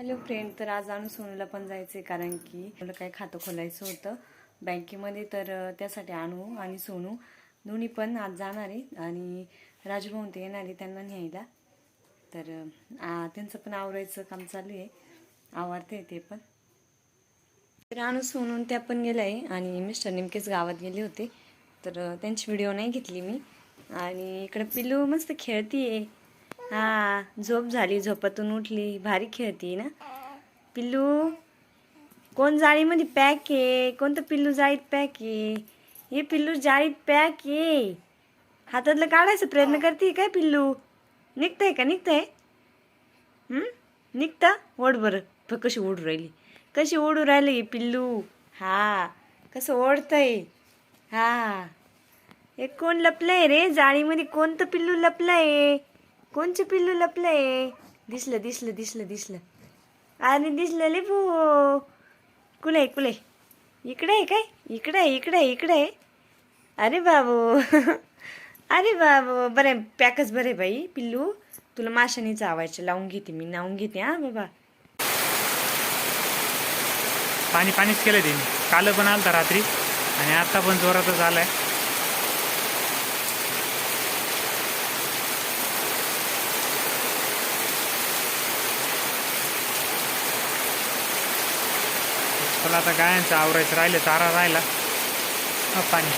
Hello friend तर आज आणू सोनूला पण जायचं आहे कारण की मला काही खातं खोलायचं होतं. बँकेमध्ये तर त्यासाठी आणू आणि सोनू. दोन्ही पण आज जाणार आहे आणि राजभवन ते येणार आहे त्यांना न्यायला. तर त्यांचं पण आवरायचं काम चालू आहे. आवडते ते पण. तर आणू सोनून त्या पण गेलं आहे आणि मिस्टर नेमकेच गावात गेले होते. तर त्यांची व्हिडिओ नाही घेतली मी. आणि इकडं पिल्लू मस्त खेळतीये. हा झोप झाली झोपातून उठली भारी खेळती ना. पिल्लू कोण जाळीमध्ये पॅक आहे? कोणतं पिल्लू जाळीत पॅक आहे? हे पिल्लू जाळीत पॅक आहे. हातातलं काढायचा प्रयत्न करते काय पिल्लू? निघतंय का? निघतंय? निघतं निघता? ओढ बरं. कशी ओढू राहिली? कशी ओढू राहिली ही पिल्लू? हा कसं ओढतंय? हा. हे कोण लपलंय रे? जाळीमध्ये कोणतं पिल्लू लपलंय? कोणचं पिल्लू लपलंय दिसलं दिसलं दिसलं दिसलं. आणि दिसलं लिपू. कुले कुले. इकडे आहे काय? इकडे आहे इकडे आहे इकडे. आहे अरे बाबू. अरे बाबू. बरे पॅकच बरे बाई पिल्लू. तुला माशाने चावायचं लावून घेते मी लावून घेते हा बाबा. पाणी पाणीच केलं ते काल पण आलं रात्री. आणि आता पण जोरातच आलाय. चला आता गायांचा आवरायचं राहिलं चारा राहिला. पाणी.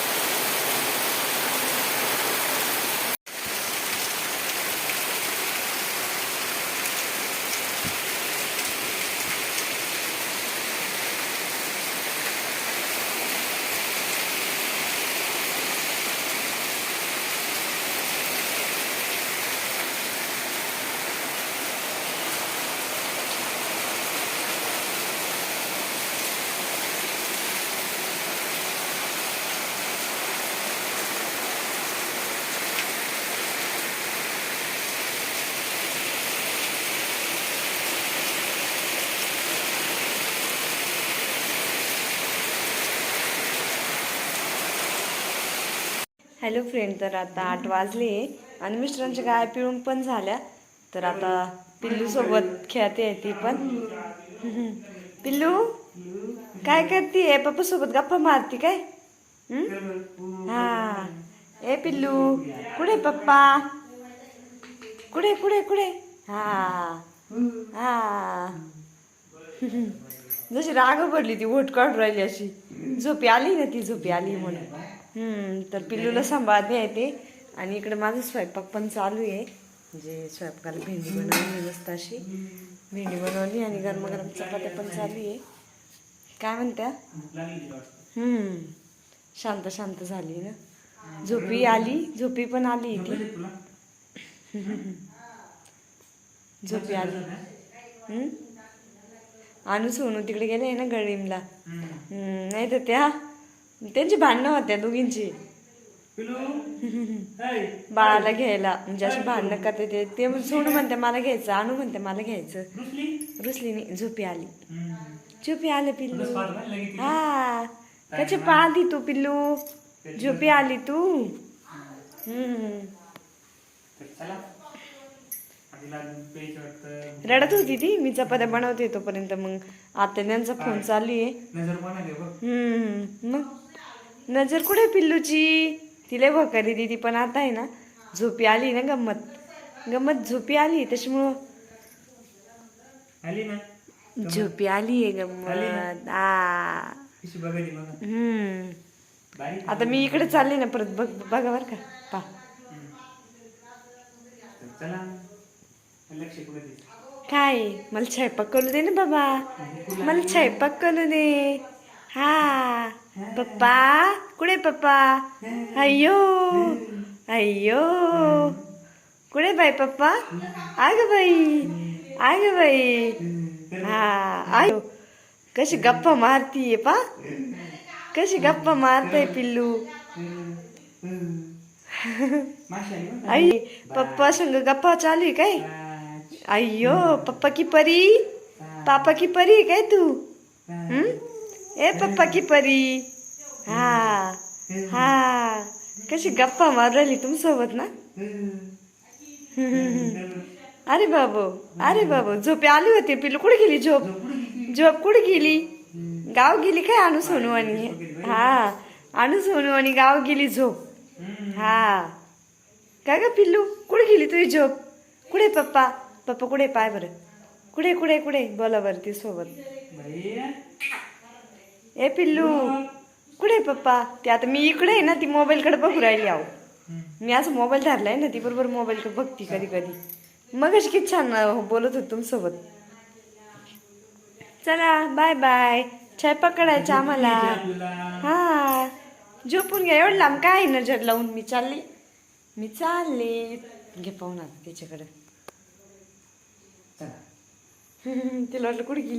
हॅलो फ्रेंड तर आता आठ वाजले आणि मिस्टरांच्या गाय पिळून पण झाल्या. तर आता पिल्लू सोबत खेळते आहे ती पण. पिल्लू काय करते पप्पा सोबत गप्पा मारती काय? हा? ए पिल्लू कुठे पप्पा? कुठे कुठे कुठे हा. हा. जशी राग पडली ती ओट काढून राहिली अशी. झोपी आली ना ती झोपी आली म्हणून. तर पिल्लूला सांभाळते आहे ते आणि इकडे माझा स्वयंपाक पण चालू आहे. म्हणजे स्वयंपाकाला भेंडी बनवली मस्त अशी. भेंडी बनवली आणि गरमागरम चपात्या पण चालू आहे. काय म्हणत्या? हम्म शांत शांत झाली ना. झोपी आली? झोपी पण आली ती. झोपी आली. हम्म? आणू सोनू तिकडे गेले ना गळीमला. हम्म, नाही तर त्या त्यांची भांडणं होत्या दोघींची. बाळाला घ्यायला. म्हणजे अशी भांडणं करते ते. ते म्हणते मला घ्यायचं. आणू म्हणते मला घ्यायचं. रुसली? नाही झोपी आली. झोपी आलं पिल्लू. हा. कसे पाहती तू पिल्लू. झोपी आली तू. हम्म. रडत होती ती. मी चपात्या बनवते तोपर्यंत मग. आता त्यांचा फोन चालू आहे. मग? नजर कुठे पिल्लूची? तिला भकारी दिदी पण आता आहे ना झोपी आली ना गंमत. गंमत झोपी आली त्याच्यामुळं आली ना? झोपी आली आहे गंमत. आ. हम्म. आता मी इकडे चालले ना परत बघ बघा बरं का. पा. काय? मला स्वयंपाक करू दे ना बाबा. मला स्वयंपाक करू दे. हा. पप्पा? कुठे पप्पा? अय्यो अय्यो. कुठे बाई पप्पा? आग बाई आग बाई. हा आयो. कशी गप्पा मारतीये पा. कशी गप्पा मारताय पिल्लू. आई पप्पा संग गप्पा चालू आहे काय? अय्यो पप्पा की परी? पापा की परी काय तू? हम्म ए पप्पा की परी हा. हा. कशी गप्पा मारली राहिली ना? अरे बाबू अरे बाबू. झोपे आली होती पिलू कुठे गेली झोप? झोप कुठे गेली? गाव गेली काय आणू सोनू आणि? हा. आणू सोनू आणि गाव गेली झोप. हा. काय ग पिल्लू? कुठे गेली तुझी झोप? कुठे पप्पा? पप्पा कुठे? पाय बरं. कुठे कुठे कुठे? बोला बरं ती सोबत ए पिल्लू. कुठे पप्पा? ते आता मी इकडे आहे ना ती मोबाईलकडे बघू राहिली आहो मी असं मोबाईल धरलाय ना ती बरोबर मोबाईलकडे बघती कधी कधी. मग अशी किती छान बोलत होत तुमसोबत चला बाय बाय चाय पकडायचं आम्हाला. हा. झोपून घ्या एवढं लांब काय नजर लावून? मी चालली. मी चालले. घे पाहून आता त्याच्याकडे तिला वाटलं कुठे गेली?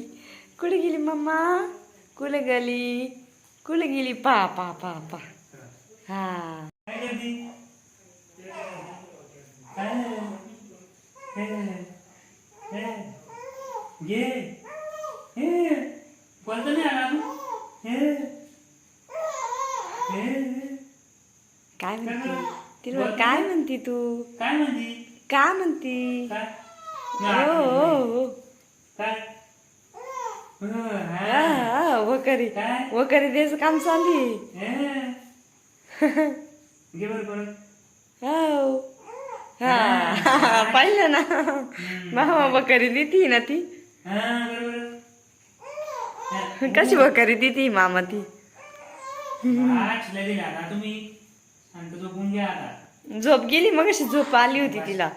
कुठे गेली मम्मा? कुठे गेली कुठे गेली पा पा पा पा हा घे हे कोणतं नाही आला तू हे हे काय म्हणती तिला म्हण, काय म्हणती तू काय म्हणती काय म्हणती काय हो हो हो काय हो, हा, हा. हा, वकरी? वकरी द्यायचं काम चालू हे. हो. हा. पाहिलं ना. मामा बकरी देती ना ती. कशी बकरी देती मामा ती? झोप गेली मग अशी झोप आली होती तिला.